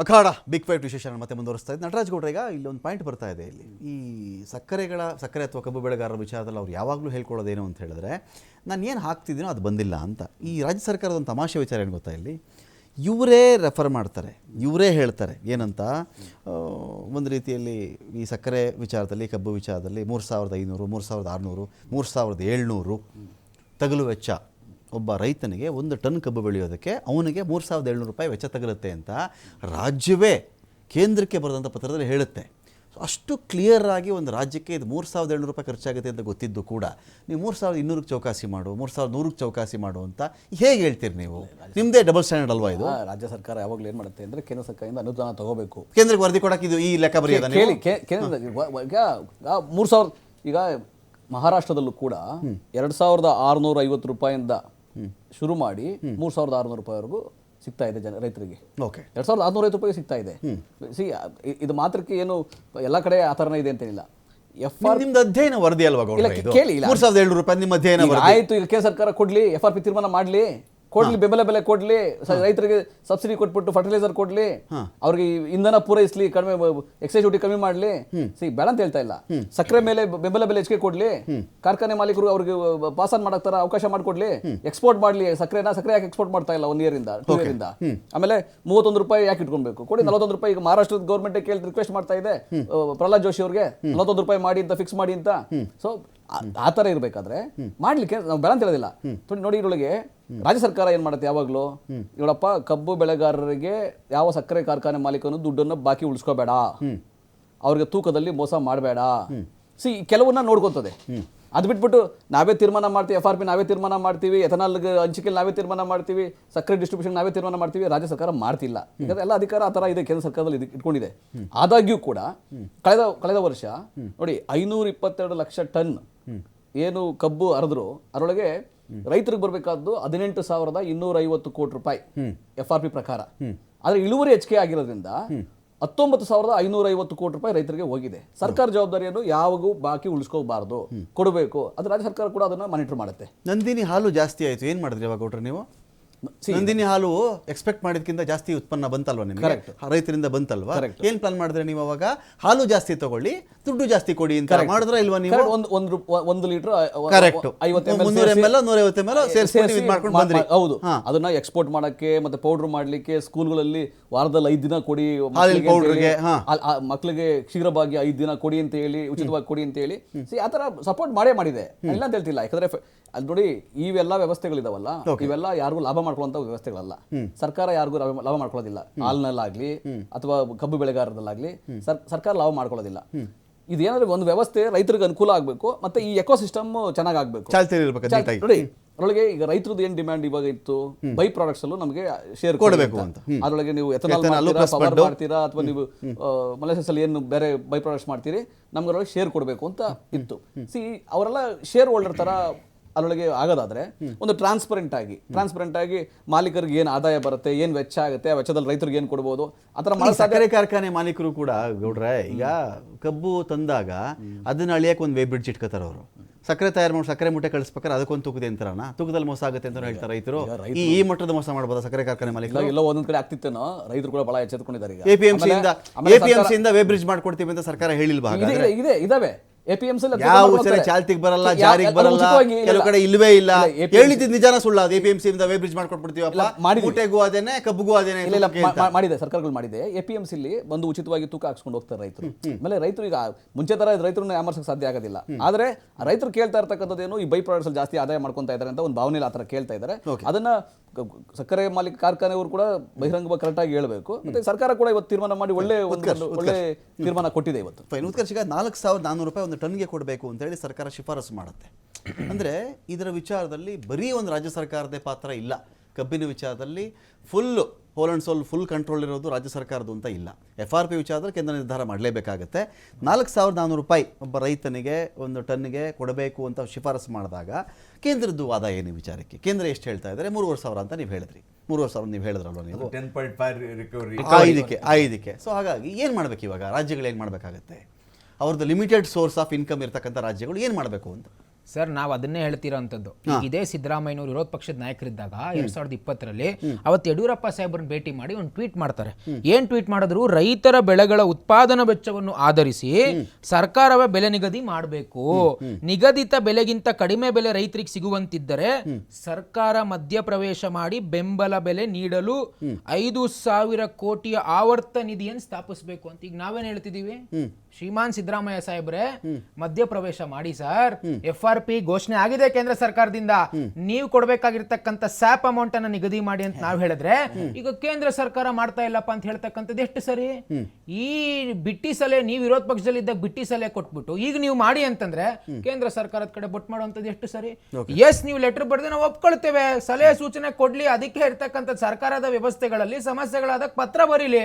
ಅಖಾಡ big fight ವಿಶೇಷ ಮತ್ತೆ ಮುಂದುವರಿಸ್ತಾ ಇದೆ ನಟರಾಜ್ ಗೌಡ್ರ ಈಗ ಒಂದು ಪಾಯಿಂಟ್ ಬರ್ತಾ ಇದೆ ಇಲ್ಲಿ. ಈ ಸಕ್ಕರೆಗಳ, ಸಕ್ಕರೆ ಅಥವಾ ಕಬ್ಬು ಬೆಳೆಗಾರರ ವಿಚಾರದಲ್ಲಿ ಅವ್ರು ಯಾವಾಗಲೂ ಹೇಳ್ಕೊಳ್ಳೋದೇನು ಅಂತ ಹೇಳಿದ್ರೆ, ನಾನು ಏನು ಹಾಕ್ತಿದ್ದೀನೋ ಅದು ಬಂದಿಲ್ಲ ಅಂತ. ಈ ರಾಜ್ಯ ಸರ್ಕಾರದ ಒಂದು ತಮಾಷೆ ವಿಚಾರ ಏನು ಗೊತ್ತಾ ಇಲ್ಲಿ? ಇವರೇ ರೆಫರ್ ಮಾಡ್ತಾರೆ, ಇವರೇ ಹೇಳ್ತಾರೆ. ಏನಂತ? ಒಂದು ರೀತಿಯಲ್ಲಿ ಈ ಸಕ್ಕರೆ ವಿಚಾರದಲ್ಲಿ, ಕಬ್ಬು ವಿಚಾರದಲ್ಲಿ ಮೂರು ಸಾವಿರದ ಐನೂರು, ಮೂರು ಸಾವಿರದ ಆರುನೂರು, ಮೂರು ಸಾವಿರದ ಏಳ್ನೂರು ತಗಲು ವೆಚ್ಚ. ಒಬ್ಬ ರೈತನಿಗೆ ಒಂದು ಟನ್ ಕಬ್ಬು ಬೆಳೆಯೋದಕ್ಕೆ ಅವನಿಗೆ ಮೂರು ಸಾವಿರದ ಏಳ್ನೂರು ರೂಪಾಯಿ ವೆಚ್ಚ ತಗಲುತ್ತೆ ಅಂತ ರಾಜ್ಯವೇ ಕೇಂದ್ರಕ್ಕೆ ಬರೆದಂಥ ಪತ್ರದಲ್ಲಿ ಹೇಳುತ್ತೆ. ಸೊ ಅಷ್ಟು ಕ್ಲಿಯರ್ ಆಗಿ ಒಂದು ರಾಜ್ಯಕ್ಕೆ ಇದು ಮೂರು ಸಾವಿರದ ಏಳ್ನೂರು ರೂಪಾಯಿ ಖರ್ಚಾಗುತ್ತೆ ಅಂತ ಗೊತ್ತಿದ್ದು ಕೂಡ ನೀವು ಮೂರು ಸಾವಿರದ ಇನ್ನೂರಕ್ಕೆ ಚೌಕಾಸಿ ಮಾಡು ಮೂರು ಸಾವಿರದ ನೂರಕ್ಕೆ ಚೌಕಾಸಿ ಮಾಡು ಅಂತ ಹೇಗೆ ಹೇಳ್ತೀರಿ ನೀವು? ನಿಮ್ಮದೇ ಡಬಲ್ ಸ್ಟ್ಯಾಂಡರ್ಡ್ ಅಲ್ವಾ ಇದು? ರಾಜ್ಯ ಸರ್ಕಾರ ಯಾವಾಗಲೂ ಏನು ಮಾಡುತ್ತೆ ಅಂದ್ರೆ ಕೇಂದ್ರ ಸರ್ಕಾರದಿಂದ ಅನುದಾನ ತಗೋಬೇಕು. ಕೇಂದ್ರಕ್ಕೆ ವರದಿ ಕೊಡಕ್ಕೆ ಇದು ಈ ಲೆಕ್ಕ ಬರೆಯೋದ ಕೇಳಿ ಕೇ- ಕೇಂದ್ರ ಈಗ ಮೂರು ಸಾವಿರ ಈಗ ಮಹಾರಾಷ್ಟ್ರದಲ್ಲೂ ಕೂಡ ಎರಡು ಸಾವಿರದ ಆರುನೂರ ಐವತ್ತು ರೂಪಾಯಿಂದ ಶುರು ಮಾಡಿ ಮೂರು ಸಾವಿರದ ಆರುನೂರು ರೂಪಾಯಿವರೆಗೂ ಸಿಗ್ತಾ ಇದೆ ಜನ ರೈತರಿಗೆ. ಓಕೆ. ಎರಡು ಸಾವಿರದ ಆರ್ನೂರ ಐವತ್ತು ರೂಪಾಯಿ ಸಿಗ್ತಾ ಇದೆ. ಸಿ ಇದು ಮಾತ್ರಕ್ಕೆ ಏನು ಎಲ್ಲ ಕಡೆ ಆ ಥರನೇ ಇದೆ ಅಂತೇನಿಲ್ಲ. ಎಫ್ ಆರ್ ನಿಮ್ದು ಅಧ್ಯಯನ ವರದಿ ಅಲ್ವಾ ಕೇಳಿ. ಮೂರು ಸಾವಿರದ ಏಳ್ನೂರು ರೂಪಾಯಿ ನಿಮ್ಮ ಅಧ್ಯಯನ ಆಯ್ತು ಈಗ ಕೇಂದ್ರ ಸರ್ಕಾರ ಕೊಡ್ಲಿ ಎಫ್ ಆರ್ ಪಿ ತೀರ್ಮಾನ ಮಾಡ್ಲಿ. ಕೊಡ್ಲಿ ಬೆಂಬಲ ಬೆಲೆ ಕೊಡ್ಲಿ ರೈತರಿಗೆ ಸಬ್ಸಿಡಿ ಕೊಟ್ಬಿಟ್ಟು ಫರ್ಟಿಲೈಸರ್ ಕೊಡ್ಲಿ ಅವ್ರಿಗೆ ಇಂಧನ ಪೂರೈಸ್ಲಿ ಕಡಿಮೆ ಎಕ್ಸೈಸ್ ಡ್ಯೂಟಿ ಕಮ್ಮಿ ಮಾಡ್ಲಿ. ಸಿ ಬೇಡ ಅಂತ ಹೇಳ್ತಾ ಇಲ್ಲ. ಸಕ್ಕರೆ ಮೇಲೆ ಬೆಂಬಲ ಬೆಲೆ ಹೆಚ್ಚಿಗೆ ಕೊಡ್ಲಿ. ಕಾರ್ಖಾನೆ ಮಾಲೀಕರು ಅವ್ರಿಗೆ ಪಾಸ್ ಆನ್ ಮಾಡಕ್ ತರ ಅವಕಾಶ ಮಾಡ್ಕೊಡ್ಲಿ. ಎಕ್ಸ್ಪೋರ್ಟ್ ಮಾಡ್ಲಿ ಸಕ್ಕರೆನ ಸಕ್ಕರೆ ಯಾಕೆ ಎಕ್ಸ್ಪೋರ್ಟ್ ಮಾಡ್ತಾ ಇಲ್ಲ ಒನ್ ಇಯರ್ ಇಂದ ಟೂ ಇಯರ್ ಇಂದ? ಆಮೇಲೆ ಮೂವತ್ತೊಂದು ರೂಪಾಯಿ ಯಾಕೆ ಇಟ್ಕೊಬೇಕು ಕೊಡಿ ನಲವತ್ತೊಂದು ರೂಪಾಯಿ ಈಗ ಮಹಾರಾಷ್ಟ್ರದ ಗೌರ್ಮೆಂಟ್ ಕೇಳಿ ರಿಕ್ವೆಸ್ಟ್ ಮಾಡ್ತಾ ಇದೆ. ಪ್ರಹ್ಲಾದ್ ಜೋಶಿ ಅವ್ರಿಗೆ ನಲವತ್ತೊಂದು ರೂಪಾಯಿ ಮಾಡಿ ಅಂತ ಫಿಕ್ಸ್ ಮಾಡಿ ಅಂತ. ಸೊ ಆ ತರ ಇರಬೇಕಾದ್ರೆ ಮಾಡ್ಲಿಕ್ಕೆ ನಾವು ಬೇಡ ಅಂತ ಹೇಳೋದಿಲ್ಲ. ನೋಡಿ- ಇದ್ರೊಳಗೆ ರಾಜ್ಯ ಸರ್ಕಾರ ಏನ್ ಮಾಡುತ್ತೆ ಯಾವಾಗಲೂ? ನೋಡಪ್ಪ ಕಬ್ಬು ಬೆಳೆಗಾರರಿಗೆ ಯಾವ ಸಕ್ಕರೆ ಕಾರ್ಖಾನೆ ಮಾಲೀಕನು ದುಡ್ಡನ್ನು ಬಾಕಿ ಉಳಿಸ್ಕೋಬೇಡ. ಅವ್ರಿಗೆ ತೂಕದಲ್ಲಿ ಮೋಸ ಮಾಡಬೇಡ. ಸಿ, ಕೆಲವನ್ನ ನೋಡ್ಕೊತದೆ. ಅದು ಬಿಟ್ಬಿಟ್ಟು ನಾವೇ ತೀರ್ಮಾನ ಮಾಡ್ತೀವಿ ಎಫ್ ಆರ್ ಪಿ ನಾವೇ ತೀರ್ಮಾನ ಮಾಡ್ತೀವಿ, ಎಥನಾಲ್ ಹಂಚಿಕೆ ನಾವೇ ತೀರ್ಮಾನ ಮಾಡ್ತೀವಿ, ಸಕ್ಕರೆ ಡಿಸ್ಟ್ರಿಬ್ಯೂಷನ್ ನಾವೇ ತೀರ್ಮಾನ ಮಾಡ್ತೀವಿ, ರಾಜ್ಯ ಸರ್ಕಾರ ಮಾಡ್ತಿಲ್ಲ. ಯಾಕಂದ್ರೆ ಎಲ್ಲ ಅಧಿಕಾರ ಆ ಥರ ಇದೆ, ಕೇಂದ್ರ ಸರ್ಕಾರದಲ್ಲಿ ಇಟ್ಕೊಂಡಿದೆ. ಆದಾಗ್ಯೂ ಕೂಡ ಕಳೆದ ಕಳೆದ ವರ್ಷ ನೋಡಿ ಐನೂರ ಇಪ್ಪತ್ತೆರಡು ಲಕ್ಷ ಟನ್ ಏನು ಕಬ್ಬು ಹರಿದ್ರು, ಅದರೊಳಗೆ ರೈತರಿಗೆ ಬರಬೇಕಾದ್ದು ಹದಿನೆಂಟು ಸಾವಿರದ ಇನ್ನೂರ ಐವತ್ತು ಕೋಟಿ ರೂಪಾಯಿ ಎಫ್ ಆರ್ ಪಿ ಪ್ರಕಾರ. ಆದರೆ ಇಳುವರಿ ಹೆಚ್ಚಿಗೆ ಆಗಿರೋದ್ರಿಂದ ಹತ್ತೊಂಬತ್ತು ಸಾವಿರದ ಐನೂರ ಐವತ್ತು ಕೋಟಿ ರೂಪಾಯಿ ರೈತರಿಗೆ ಹೋಗಿದೆ. ಸರ್ಕಾರ ಜವಾಬ್ದಾರಿಯನ್ನು ಯಾವಾಗೂ ಬಾಕಿ ಉಳಿಸ್ಕೋಬಾರ್ದು. ಕೊಡಬೇಕು. ಅದು ರಾಜ್ಯ ಸರ್ಕಾರ ಕೂಡ ಅದನ್ನ ಮಾನಿಟರ್ ಮಾಡುತ್ತೆ. ನಂದಿನಿ ಹಾಲು ಜಾಸ್ತಿ ಆಯಿತು. ಏನು ಮಾಡಿದ್ರಿ ಇವಾಗ ಕೊಟ್ರೆ ನೀವು? ನಂದಿನಿ ಹಾಲು ಎಕ್ಸ್ಪೆಕ್ಟ್ ಮಾಡಿದ್ಕಿಂತ ಜಾಸ್ತಿ ಉತ್ಪನ್ನ ಬಂತಲ್ವಾ ನಿಮಗೆ? ರೈತರಿಂದ ಬಂತಲ್ವಾ? ಏನ್ ಪ್ಲಾನ್ ಮಾಡಿದ್ರೆ ನೀವು ಅವಾಗ? ಹಾಲು ಜಾಸ್ತಿ ತಗೊಳ್ಳಿ ದುಡ್ಡು ಜಾಸ್ತಿ ಕೊಡಿ ಅಂತ ಮಾಡಿದ್ರ ಇಲ್ವಾ ನೀವು. ಒಂದು ಒಂದು ಒಂದು ಲೀಟರ್ ಕರೆಕ್ಟ್ ಮುನ್ನೂರ ಎಂ ಎಲ್ ನೂರೈವತ್ತು ಎಂ ಎಲ್ ಸೇರಿಸಿ ಮಾಡ್ಕೊಂಡು ಬಂದ್ರಿ. ಹೌದು. ಅದನ್ನ ಎಕ್ಸ್ಪೋರ್ಟ್ ಮಾಡಕ್ಕೆ ಮತ್ತೆ ಪೌಡರ್ ಮಾಡ್ಲಿಕ್ಕೆ ಸ್ಕೂಲ್ಗಳಲ್ಲಿ ವಾರದಲ್ಲಿ ಐದು ದಿನ ಕೊಡಿ ಮಕ್ಕಳಿಗೆ powder ಅಂತ ಹೇಳಿ, ಗೆ, ಆ- ಆ ಮಕ್ಳಿಗೆ ಕ್ಷೀರಭಾಗ್ಯ ಐದು ದಿನ ಕೊಡಿ ಅಂತ ಹೇಳಿ ಉಚಿತವಾಗಿ ಕೊಡಿ ಅಂತ ಹೇಳಿ. ಸಿ ಆ ತರ ಸಪೋರ್ಟ್ ಮಾಡೇ ಮಾಡಿದೆ. ಇಲ್ಲ ಅಂತ ಹೇಳ್ತಿಲ್ಲ. ಯಾಕಂದ್ರೆ ಅಲ್ಲಿ ನೋಡಿ ಇವೆಲ್ಲ ವ್ಯವಸ್ಥೆಗಳಿದಾವಲ್ಲ ಇವೆಲ್ಲ ಯಾರಿಗೂ ಲಾಭ ಮಾಡ್ಕೊಳ್ಳುವಂತ ವ್ಯವಸ್ಥೆಗಳಲ್ಲ. ಸರ್ಕಾರ ಯಾರಿಗೂ ಲಾಭ ಮಾಡ್ಕೊಳ್ಳೋದಿಲ್ಲ. ಹಾಲ್ನಲ್ಲಾಗ್ಲಿ ಅಥವಾ ಕಬ್ಬು ಬೆಳೆಗಾರರಲ್ಲಾಗ್ಲಿ ಸರ್- ಸರ್ಕಾರ ಲಾಭ ಮಾಡ್ಕೊಳ್ಳೋದಿಲ್ಲ. ಇದೇನಾದ್ರೆ ಒಂದು ವ್ಯವಸ್ಥೆ ರೈತರಿಗೆ ಅನುಕೂಲ ಆಗಬೇಕು ಮತ್ತೆ ಈ ಎಕೋ ಸಿಸ್ಟಮ್ ಚೆನ್ನಾಗಿ ಆಗ್ಬೇಕು ನೋಡಿ ಅದರೊಳಗೆ ಈಗ ರೈತರದ್ದು ಏನ್ ಡಿಮ್ಯಾಂಡ್ ಇವಾಗ ಇತ್ತು? ಬೈ ಪ್ರಾಡಕ್ಟ್ಸ್ ಅಲ್ಲೂ ನಮಗೆ ಶೇರ್ ಕೊಡಬೇಕು ಅಂತ. ಅದ್ರೊಳಗೆ ನೀವು ಎಥನಾಲ್ ಮಾಡ್ತೀರಾ ಪವರ್ ಮಾಡ್ತೀರಾ ಅಥವಾ ನೀವು ಮಲೇಷಿಯಸ್ ಅಲ್ಲಿ ಏನು ಬೇರೆ ಬೈ ಪ್ರಾಡಕ್ಟ್ಸ್ ಮಾಡ್ತೀರಿ ನಮ್ಗೆ ಅದ್ರೊಳಗೆ ಶೇರ್ ಕೊಡಬೇಕು ಅಂತ ಇತ್ತು. ಸಿ ಅವರೆಲ್ಲ ಶೇರ್ ಹೋಲ್ಡರ್ ತರ ಅದ್ರೊಳಗೆ ಆಗೋದಾದ್ರೆ ಒಂದು ಟ್ರಾನ್ಸ್ಪರೆಂಟ್ ಆಗಿ ಟ್ರಾನ್ಸ್ಪರೆಂಟ್ ಆಗಿ ಮಾಲೀಕರಿಗೆ ಏನು ಆದಾಯ ಬರುತ್ತೆ ಏನು ವೆಚ್ಚ ಆಗುತ್ತೆ ಆ ವೆಚ್ಚದಲ್ಲಿ ರೈತರಿಗೆ ಏನು ಕೊಡ್ಬೋದು ಆ ಥರ ಮಾಡೋ ಸಕ್ಕರೆ ಕಾರ್ಖಾನೆ ಮಾಲೀಕರು ಕೂಡ ಗೌಡ್ರೆ ಈಗ ಕಬ್ಬು ತಂದಾಗ ಅದನ್ನ ಅಳಿಯಕ್ಕೆ ಒಂದು ವೇ ಬ್ರಿಡ್ಜ್ ಇಟ್ಕೋತಾರೆ ಅವರು. ಸಕ್ಕರೆ ತಯಾರು ಮಾಡಿ ಸಕ್ಕರೆ ಮುಟ್ಟೆ ಕಳಿಸ್ಬೇಕಾದ್ರೆ ಅದಕ್ಕೊಂದು ತುಕದೆ ಅಂತಾರಣ ತೂಕದಲ್ಲಿ ಮೋಸ ಆಗುತ್ತೆ ಅಂತ ಹೇಳ್ತಾರೆ ರೈತರು. ಈ ಈ ಮಟ್ಟದ ಮೋಸ ಮಾಡ್ಬೋದು ಸಕ್ಕರೆ ಕಾರ್ಖಾನೆ ಮಾಲೀಕರು? ಎಲ್ಲ ಒಂದೊಂದು ಕಡೆ ಆಗ್ತಿತ್ತೇನೋ ರೈತರು ಕೂಡ ಬಹಳ ಎಚ್ಚೆತ್ಕೊಂಡಿದ್ದಾರೆ ಈಗ. ಎಪಿಎಂಸಿ ಇಂದ ಆಮೇಲೆ- ಆಮೇಲೆ ಎಪಿಎಂಸಿ ಇಂದ ವೇ ಬ್ರಿಡ್ಜ್ ಮಾಡ್ಕೊಡ್ತೀವಿ ಅಂತ ಸರ್ಕಾರ ಹೇಳಿಲ್ವಾ ಇದೆ ಇದೆ ಇದೆ ಇದಾವೆ. ಚಾಲ್ತಿಗೆ ಬರಲ್ಲ ಜಾರಿಗೆ ಬರಲ್ಲ ಕೆಲವು ಕಡೆ ಇಲ್ವೇ ಇಲ್ಲ. ಹೇಳಿದ್ದು ನಿಜಾನ ಸುಳ್ಳ ಅದು? ಎಪಿಎಂಸಿ ಇಂದ ವೇ ಬ್ರಿಡ್ಜ್ ಮಾಡಿದ್ವಿ. ಮೂಟೆಗೂ ಅದೇನೆ ಕಬ್ಬಿಗೂ ಅದೇನೆ ಮಾಡಿದೆ ಸರ್ಕಾರಗಳು ಮಾಡಿದೆ. ಎಪಿಎಂಸಿ ಇಲ್ಲಿ ಬಂದು ಉಚಿತವಾಗಿ ತೂಕ ಹಾಕ್ಸ್ಕೊಂಡು ಹೋಗ್ತಾರೆ ರೈತರು. ಆಮೇಲೆ ರೈತರು ಈಗ ಮುಂಚೆ ತರ ರೈತರನ್ನ ಯಾಮರ್ಸಕ್ಕೆ ಸಾಧ್ಯ ಆಗೋದಿಲ್ಲ. ಆದ್ರೆ ರೈತರು ಕೇಳ್ತಾ ಇರ್ತಕ್ಕಂಥದ್ದೇನು ಈ ಬೈ ಪ್ರಾಡಕ್ಟ್ಸ್ ಅಲ್ಲಿ ಜಾಸ್ತಿ ಆದಾಯ ಮಾಡ್ಕೊಂತ ಇದಾರೆ ಅಂತ ಒಂದು ಭಾವನೆ ಆತರ ಕೇಳ್ತಾ ಇದ್ದಾರೆ ಅದನ್ನ ಸಕ್ಕರೆ ಮಾಲೀಕ ಕಾರ್ಖಾನೆಯವರು ಕೂಡ ಬಹಿರಂಗ ಕರೆಕ್ಟ್ ಆಗಿ ಹೇಳಬೇಕು. ಮತ್ತೆ ಸರ್ಕಾರ ಕೂಡ ಇವತ್ತು ತೀರ್ಮಾನ ಮಾಡಿ ಒಳ್ಳೆ ಒಂದು ಒಳ್ಳೆ ತೀರ್ಮಾನ ಕೊಟ್ಟಿದೆ ಇವತ್ತು. ನಾಲ್ಕು ಸಾವಿರದ ನಾನ್ನೂರು ರೂಪಾಯಿ ಒಂದು ಟನ್ಗೆ ಕೊಡಬೇಕು ಅಂತ ಹೇಳಿ ಸರ್ಕಾರ ಶಿಫಾರಸು ಮಾಡುತ್ತೆ. ಅಂದರೆ ಇದರ ವಿಚಾರದಲ್ಲಿ ಬರೀ ಒಂದು ರಾಜ್ಯ ಸರ್ಕಾರದೇ ಪಾತ್ರ ಇಲ್ಲ. ಕಬ್ಬಿನ ವಿಚಾರದಲ್ಲಿ full whole and sole full control ಇರೋದು ರಾಜ್ಯ ಸರ್ಕಾರದ್ದು ಅಂತ ಇಲ್ಲ. ಎಫ್ ಆರ್ ಪಿ ವಿಚಾರದಲ್ಲಿ ಕೇಂದ್ರ ನಿರ್ಧಾರ ಮಾಡಲೇಬೇಕಾಗತ್ತೆ. ನಾಲ್ಕು ಸಾವಿರದ ನಾನ್ನೂರು ರೂಪಾಯಿ ಒಬ್ಬ ರೈತನಿಗೆ ಒಂದು ಟನ್ಗೆ ಕೊಡಬೇಕು ಅಂತ ಶಿಫಾರಸು ಮಾಡಿದಾಗ ಕೇಂದ್ರದ್ದು ವಾದ ಏನು ವಿಚಾರಕ್ಕೆ? ಕೇಂದ್ರ ಎಷ್ಟು ಹೇಳ್ತಾ ಇದ್ದಾರೆ? ಮೂರುವರೆ ಸಾವಿರ ಅಂತ ನೀವು ಹೇಳಿದ್ರಿ. ಮೂರುವರೆ ಸಾವಿರ ನೀವು ಹೇಳಿದ್ರಲ್ವ ನೀವು? ಟೆನ್ ಪಾಯಿಂಟ್ ಫೈವ್ ರಿಕವರಿ ಐದಕ್ಕೆ ಐದಕ್ಕೆ. ಸೊ ಹಾಗಾಗಿ ಏನು ಮಾಡಬೇಕು ಇವಾಗ? ರಾಜ್ಯಗಳು ಏನು ಮಾಡಬೇಕಾಗತ್ತೆ? ಅವ್ರದ್ದು ಲಿಮಿಟೆಡ್ ಸೋರ್ಸ್ ಆಫ್ ಇನ್ಕಮ್ ಇರ್ತಕ್ಕಂಥ ರಾಜ್ಯಗಳು ಏನು ಮಾಡಬೇಕು ಅಂತ? ಸರ್ ನಾವು ಅದನ್ನೇ ಹೇಳ್ತಿರೋಂಥದ್ದು. ಇದೇ ಸಿದ್ದರಾಮಯ್ಯನವರು ವಿರೋಧ ಪಕ್ಷದ ನಾಯಕರಿದ್ದಾಗ ಎರಡ್ ಸಾವಿರದ ಇಪ್ಪತ್ತರಲ್ಲಿ ಅವತ್ತು ಯಡಿಯೂರಪ್ಪ ಸಾಹೇಬ್ರನ್ನ ಭೇಟಿ ಮಾಡಿ ಒಂದು ಟ್ವೀಟ್ ಮಾಡ್ತಾರೆ. ಏನ್ ಟ್ವೀಟ್ ಮಾಡಿದ್ರು? ರೈತರ ಬೆಳೆಗಳ ಉತ್ಪಾದನಾ ವೆಚ್ಚವನ್ನು ಆಧರಿಸಿ ಸರ್ಕಾರವೇ ಬೆಲೆ ನಿಗದಿ ಮಾಡಬೇಕು. ನಿಗದಿತ ಬೆಲೆಗಿಂತ ಕಡಿಮೆ ಬೆಲೆ ರೈತರಿಗೆ ಸಿಗುವಂತಿದ್ದರೆ ಸರ್ಕಾರ ಮಧ್ಯಪ್ರವೇಶ ಮಾಡಿ ಬೆಂಬಲ ಬೆಲೆ ನೀಡಲು ಐದು ಸಾವಿರ ಕೋಟಿಯ ಆವರ್ತ ನಿಧಿಯನ್ನು ಸ್ಥಾಪಿಸಬೇಕು ಅಂತ ಈಗ ನಾವೇನ್ ಹೇಳ್ತಿದೀವಿ? ಶ್ರೀಮಾನ್ ಸಿದ್ದರಾಮಯ್ಯ ಸಾಹೇಬ್ರೆ ಮಧ್ಯಪ್ರವೇಶ ಮಾಡಿ ಸರ್. ಎಫ್ ಆರ್ ಪಿ ಘೋಷಣೆ ಆಗಿದೆ ಕೇಂದ್ರ ಸರ್ಕಾರದಿಂದ. ನೀವು ಕೊಡಬೇಕಾಗಿರ್ತಕ್ಕಂಥ ಸ್ಯಾಪ್ ಅಮೌಂಟ್ ಅನ್ನ ನಿಗದಿ ಮಾಡಿ ಅಂತ ನಾವು ಹೇಳಿದ್ರೆ ಈಗ ಕೇಂದ್ರ ಸರ್ಕಾರ ಮಾಡ್ತಾ ಇಲ್ಲಪ್ಪ ಅಂತ ಹೇಳ್ತಕ್ಕಂಥದ್ದು ಎಷ್ಟು ಸರಿ? ಈ ಬಿಟ್ಟಿ ಸಲಹೆ ನೀವು ವಿರೋಧ ಪಕ್ಷದಲ್ಲಿದ್ದಾಗ ಬಿಟ್ಟಿ ಸಲಹೆ ಕೊಟ್ಬಿಟ್ಟು ಈಗ ನೀವು ಮಾಡಿ ಅಂತಂದ್ರೆ ಕೇಂದ್ರ ಸರ್ಕಾರದ ಕಡೆ ಬೊಟ್ ಮಾಡುವಂಥದ್ದು ಎಷ್ಟು ಸರಿ? ಎಸ್ ನೀವು ಲೆಟರ್ ಬರೆದು ನಾವು ಒಪ್ಕೊಳ್ತೇವೆ. ಸಲಹೆ ಸೂಚನೆ ಕೊಡ್ಲಿ ಅದಕ್ಕೆ ಇರ್ತಕ್ಕಂಥ ಸರ್ಕಾರದ ವ್ಯವಸ್ಥೆಗಳಲ್ಲಿ ಸಮಸ್ಯೆಗಳಾದ ಪತ್ರ ಬರೀಲಿ.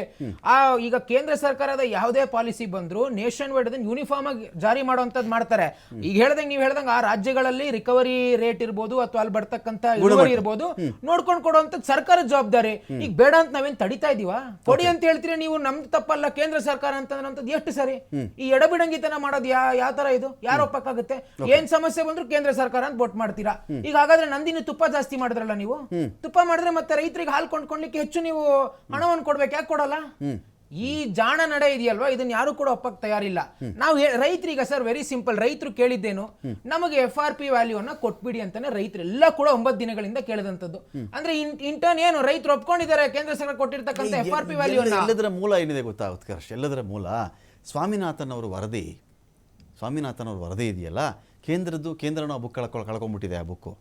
ಆ ಈಗ ಕೇಂದ್ರ ಸರ್ಕಾರದ ಯಾವುದೇ ಪಾಲಿಸಿ ಬಂದ್ರು ನೇಷನ್ ವೈಡ್ ಅದನ್ನ ಯೂನಿಫಾರ್ಮ್ ಆಗಿ ಜಾರಿ ಮಾಡುವಂತದ್ದು ಮಾಡ್ತಾರೆ. ಈಗ ಹೇಳ್ದಂಗೆ ನೀವು ಹೇಳ್ದಂಗೆ ರಾಜ್ಯಗಳಲ್ಲಿ ರಿಕವರಿ ರೇಟ್ ಇರ್ಬೋದು ಅಥವಾ ಅಲ್ಲಿ ಬರ್ತಕ್ಕಂತ ಇಳುವರಿ ಇರ್ಬೋದು ನೋಡ್ಕೊಂಡು ಕೊಡುವಂತ ಸರ್ಕಾರದ ಜವಾಬ್ದಾರಿ. ಈಗ ಬೇಡ ಅಂತ ನಾವೇನ್ ತಡಿತಾ ಇದೀವಾ? ಕೊಡಿ ಅಂತ ಹೇಳ್ತೀರಿ ನೀವು ನಮ್ ತಪ್ಪಲ್ಲ ಕೇಂದ್ರ ಸರ್ಕಾರ ಅಂತಂದ್ರಂತದ್ದು ಎಷ್ಟು ಸರಿ? ಈ ಎಡಬಿಡಂಗಿತನ ಮಾಡೋದು ಯಾ ಯಾವ ತರ ಇದು? ಯಾರ ಒಪ್ಪಕ್ಕಾಗುತ್ತೆ? ಏನ್ ಸಮಸ್ಯೆ ಬಂದ್ರು ಕೇಂದ್ರ ಸರ್ಕಾರ ಅಂತ ಬೋಟ್ ಮಾಡ್ತೀರಾ? ಈಗ ಹಾಗಾದ್ರೆ ನಂದಿನಿ ತುಪ್ಪ ಜಾಸ್ತಿ ಮಾಡಿದ್ರಲ್ಲ ನೀವು? ತುಪ್ಪ ಮಾಡಿದ್ರೆ ಮತ್ತೆ ರೈತರಿಗೆ ಹಾಲು ಕೊಂಡ್ಕೊಂಡ್ಲಿಕ್ಕೆ ಹೆಚ್ಚು ನೀವು ಹಣವನ್ನು ಕೊಡ್ಬೇಕು ಯಾಕೆ ಕೊಡಲ್ಲ? ಈ ಜಾಣ ನಡೆ ಇದೆಯಲ್ವಾ? ಇದನ್ನ ಯಾರು ಕೂಡ ಒಪ್ಪಕ್ ತಯಾರಿಲ್ಲ. ನಾವು ರೈತರಿಗೆ ಸರ್ ವೆರಿ ಸಿಂಪಲ್ ರೈತರು ಕೇಳಿದ್ದೇನು ನಮಗೆ ಎಫ್ ಆರ್ ಪಿ ವ್ಯಾಲ್ಯೂ ಅನ್ನ ಕೊಟ್ಬಿಡಿ ಅಂತಾನೆ ರೈತರೆಲ್ಲ ಕೂಡ ಒಂಬತ್ತು ದಿನಗಳಿಂದ ಕೇಳಿದಂಥದ್ದು. ಅಂದ್ರೆ ಇಂಟರ್ನ್ ಏನು ರೈತರು ಒಪ್ಕೊಂಡಿದ್ದಾರೆ ಕೇಂದ್ರ ಸರ್ಕಾರ ಕೊಟ್ಟಿರ್ತಕ್ಕಂಥ ಎಫ್ ಆರ್ ಪಿ ವ್ಯಾಲ್ಯೂ ಎಲ್ಲ- ಎಲ್ಲದರ ಮೂಲ ಏನಿದೆ ಗೊತ್ತಾಗುತ್ತೆ ಕರ್ಷ್ ಎಲ್ಲದರ ಮೂಲ? ಸ್ವಾಮಿನಾಥನ್ ಅವ್ರ ವರದಿ ಸ್ವಾಮಿನಾಥನ್ ಅವ್ರ ವರದಿ ಇದೆಯಲ್ಲ ಕೇಂದ್ರದ್ದು ಕೇಂದ್ರನ ಆ ಬುಕ್ ಕಳ್ಕೊ ಕಳ್ಕೊಂಡ್ಬಿಟ್ಟಿದೆ ಆ ಬುಕ್ಕು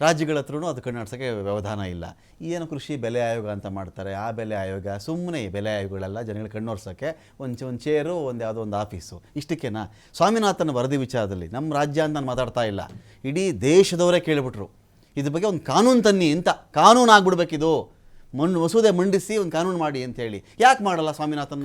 ರಾಜ್ಯಗಳ ಹತ್ರನೂ ಅದು ಕಣ್ಣಾಡ್ಸೋಕ್ಕೆ ವ್ಯವಧಾನ ಇಲ್ಲ. ಏನು ಕೃಷಿ ಬೆಲೆ ಆಯೋಗ ಅಂತ ಮಾಡ್ತಾರೆ, ಆ ಬೆಲೆ ಆಯೋಗ ಸುಮ್ಮನೆ ಬೆಲೆ ಆಯೋಗಗಳೆಲ್ಲ ಜನಗಳು ಕಣ್ಣೋರ್ಸೋಕ್ಕೆ ಒಂದು ಒಂದು ಚೇರು ಒಂದು ಯಾವುದೋ ಒಂದು ಆಫೀಸು ಇಷ್ಟಕ್ಕೇನಾ? ಸ್ವಾಮಿನಾಥನ ವರದಿ ವಿಚಾರದಲ್ಲಿ ನಮ್ಮ ರಾಜ್ಯ ಅಂತ ನಾನು ಮಾತಾಡ್ತಾ ಇಲ್ಲ. ಇಡೀ ದೇಶದವರೇ ಕೇಳಿಬಿಟ್ರು. ಇದ್ರ ಬಗ್ಗೆ ಒಂದು ಕಾನೂನು ತನ್ನಿ ಅಂತ. ಕಾನೂನು ಆಗ್ಬಿಡ್ಬೇಕಿದು. ಮಣ್ಣು ಮಸೂದೆ ಮಂಡಿಸಿ ಒಂದು ಕಾನೂನು ಮಾಡಿ ಅಂತ ಹೇಳಿ. ಯಾಕೆ ಮಾಡಲ್ಲ ಸ್ವಾಮಿನಾಥನ್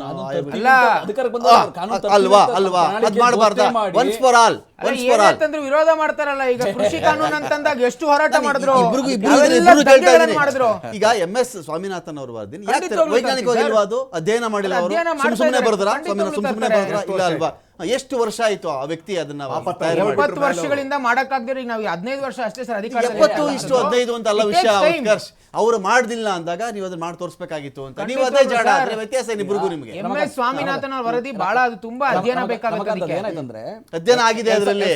ಅಲ್ವಾ ಅಲ್ವಾ? ಅದ್ ಮಾಡಬಾರ್ದ. Once for all once for all ವಿರೋಧ ಮಾಡ್ತಾರಲ್ಲ ಈಗ ಕೃಷಿ ಕಾನೂನು ಅಂತಂದಾಗ ಎಷ್ಟು ಹೋರಾಟ ಮಾಡಿದ್ರು? ಇಬ್ರಿಗೂ ಕೇಳ್ತಾ ಇದ್ದೀನಿ. ಮಾಡಿದ್ರು. ಈಗ ಎಂ ಎಸ್ ಸ್ವಾಮಿನಾಥನ್ ಅವರು ಬರ್ದಿನಿ. ಯಾಕೆ ಖಂಡಿತವಾಗ್ಲೂ ವೈಜ್ಞಾನಿಕವಾಗಿ ಇಲ್ವಾ ಅದು? ಅಧ್ಯಯನ ಮಾಡಿಲ್ಲ ಅವರು? ಸುಮ್ಮನೆ. ಬರ್ದ್ರ? ಸುಮ್ಮನೆ. ಬರ್ದ್ರ? ಇಲ್ಲ ಅಲ್ವಾ? ಎಷ್ಟು ವರ್ಷ ಆಯ್ತು ಆ ವ್ಯಕ್ತಿ ಅದನ್ನ ತಯಾರು ಮಾಡಿ? ಎಪ್ಪತ್ತು ವರ್ಷಗಳಿಂದ ಮಾಡಕ್ಕಾಗ್ದಿರ ಈಗ ನಾವು ಹದಿನೈದು ವರ್ಷ ಅಷ್ಟೇ ಸರ್ ಅಧಿಕಾರ ಎಪ್ಪತ್ತು ಇಷ್ಟು ಹದಿನೈದು ಅಂತ ಅಲ್ಲ ವಿಷಯ ಉತ್ಕರ್ಷ್ ಅವ್ರು ಮಾಡ್ದಿಲ್ಲ ಅಂದಾಗ ನೀವು ಅದನ್ನ ಮಾಡಿ ತೋರಿಸಬೇಕಾಗಿತ್ತು ಅಂತ. ನೀವು ಅದೇ ಜಾಡ ಅದ್ರ ವ್ಯತ್ಯಾಸ ಏನು ನಿಮಗೆ? ಎಂ ಎಸ್ ಸ್ವಾಮಿನಾಥನ್ ಅವ್ರ ವರದಿ ಬಹಳ ಅದು ತುಂಬಾ ಅಧ್ಯಯನ ಬೇಕಾಗುತ್ತೆ ಅದಕ್ಕೆ. ಏನಾಯ್ತಂದ್ರೆ ಅಧ್ಯಯನ ಆಗಿದೆ ಅದರಲ್ಲಿ.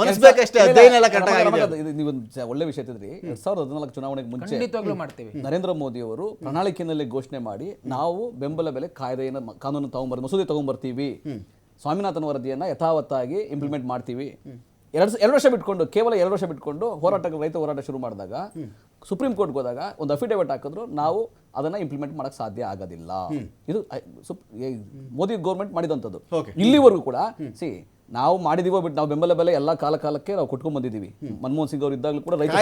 ಮನಸ್ಬೇಕಷ್ಟೇ ಅಧ್ಯಯನ ಎಲ್ಲ ಕರೆಕ್ಟ್ ಆಗಿದೆ. ನೀವು ಒಂದು ಒಳ್ಳೆ ವಿಷಯ ತಿದ್ರಿ ಎರಡ್ ಸಾವಿರದ ಹದಿನಾಲ್ಕು ಚುನಾವಣೆಗೆ ಮುಂಚೆ ಖಂಡಿತವಾಗ್ಲೂ ಮಾಡ್ತೀವಿ. ನರೇಂದ್ರ ಮೋದಿ ಅವರು ಪ್ರಣಾಳಿಕೆಯಲ್ಲಿ ಘೋಷಣೆ ಮಾಡಿ ನಾವು ಬೆಂಬಲ ಬೆಲೆ ಕಾಯ್ದೆಯನ್ನು ಮ- ಕಾನೂನು ತಗೊಂಬರ್ ಮಸೂದೆ ತಗೊಂಬರ್ತೀವಿ. ಸ್ವಾಮಿನಾಥನ್ ವರದಿಯನ್ನು ಯಥಾವತ್ತಾಗಿ ಇಂಪ್ಲಿಮೆಂಟ್ ಮಾಡ್ತೀವಿ. ಎರಡು ಎರಡು ವರ್ಷ ಬಿಟ್ಕೊಂಡು ಕೇವಲ ಎರಡು ವರ್ಷ ಬಿಟ್ಕೊಂಡು ಹೋರಾಟ ರೈತ ಹೋರಾಟ ಶುರು ಮಾಡಿದಾಗ ಸುಪ್ರೀಂ ಕೋರ್ಟ್ಗೆ ಹೋದಾಗ ಒಂದು ಅಫಿಡೇವಿಟ್ ಹಾಕಿದ್ರು ನಾವು ಅದನ್ನ ಇಂಪ್ಲಿಮೆಂಟ್ ಮಾಡೋಕ್ಕೆ ಸಾಧ್ಯ ಆಗೋದಿಲ್ಲ. ಇದು ಮೋದಿ ಗೌರ್ಮೆಂಟ್ ಮಾಡಿದಂಥದ್ದು. ಇಲ್ಲಿವರೆಗೂ ಕೂಡ ಸಿ ನಾವು ಮಾಡಿದೀವೋ ಬಿಟ್ಟು ನಾವು ಬೆಂಬಲ ಬೆಲೆ ಎಲ್ಲ ಕಾಲ ಕಾಲಕ್ಕೆ ನಾವು ಕೊಟ್ಕೊಂಡ್ ಬಂದಿದ್ದೀವಿ ಮನಮೋಹನ್ ಸಿಂಗ್ ಅವರು ಇದ್ದಾಗಲೂ ಕೂಡ ರೈತ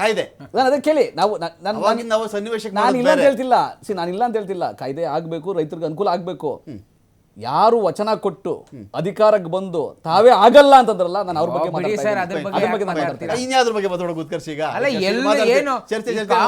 ಕಾಯ್ದೆ ನಾನು ಅದೇ ಕೇಳಿ ನಾವು ನಾನು ಇಲ್ಲ ಅಂತ ಹೇಳ್ತಿಲ್ಲ. ಸಿ ನಾನು ಇಲ್ಲ ಅಂತ ಹೇಳ್ತಿಲ್ಲ. ಕಾಯ್ದೆ ಆಗಬೇಕು ರೈತರಿಗೆ ಅನುಕೂಲ ಆಗ್ಬೇಕು. ಯಾರು ವಚನ ಕೊಟ್ಟು ಅಧಿಕಾರಕ್ಕೆ ಬಂದು ತಾವೇ ಆಗಲ್ಲ ಅಂತಂದ್ರಲ್ಲ ನಾನು ಅವ್ರ ಬಗ್ಗೆ ಮಾತಾಡ್ತಾ ಇದ್ದೀನಿ. ಬಗ್ಗೆ ಅದ್ರ ಬಗ್ಗೆ ಮಾತಾಡ್ತೀನಿ ಇನ್ಯಾವ್ದ್ರ ಬಗ್ಗೆ ಮಾತಾಡೋದು ಉತ್ಕರ್ಷ್ ಈಗ ಅಲ್ಲ, ಎಲ್ಲಿ ಏನು? ಚರ್ಚೆ ಚರ್ಚೆ.